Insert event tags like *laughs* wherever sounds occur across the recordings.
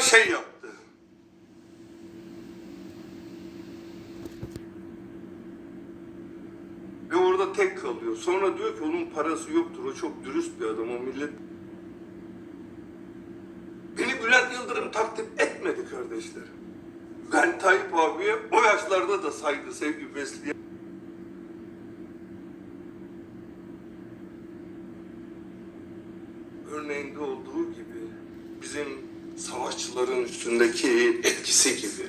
kadar şey yaptı. Ve orada tek kalıyor. Sonra diyor ki onun parası yoktur. O çok dürüst bir adam. O millet Beni Bülent Yıldırım takip etmedi kardeşlerim. Ben Tayyip abiye o yaşlarda da saygı, sevgi besleyen örneğinde olduğu gibi bizim savaşçıların üstündeki etkisi gibi.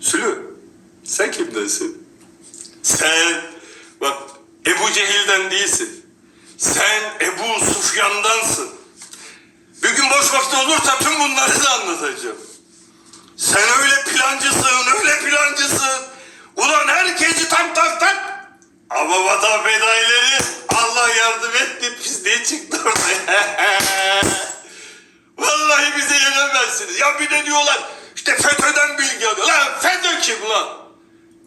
Sülü, sen kimdensin? Sen bak Ebu Cehil'den değilsin. Sen Ebu Sufyan'dansın. Bir gün boş vakti olursa tüm bunları da anlatacağım. Sen öyle Ama vatan fedaileri Allah yardım etti pisliğe çıktı ortaya. *laughs* Vallahi bize yenemezsiniz. Ya bir de diyorlar işte FETÖ'den bilgi alıyor. Lan FETÖ kim lan?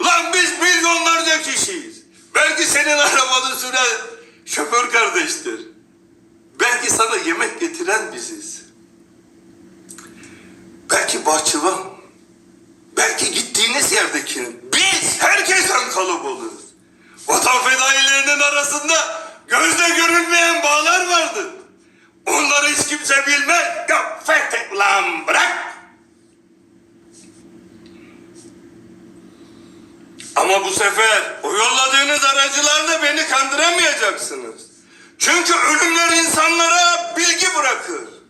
Lan biz milyonlarca kişiyiz. Belki senin arabanı süren şoför kardeştir. Belki sana yemek getiren biziz. Belki bahçıvan. Belki gittiğiniz yerdeki. Biz herkesten kalabalığız. Vatan fedailerinin arasında gözle görülmeyen bağlar vardır. Onları hiç kimse bilmez. Fethet lan bırak. Ama bu sefer o yolladığınız aracılarla beni kandıramayacaksınız. Çünkü ölümler insanlara bilgi bırakır.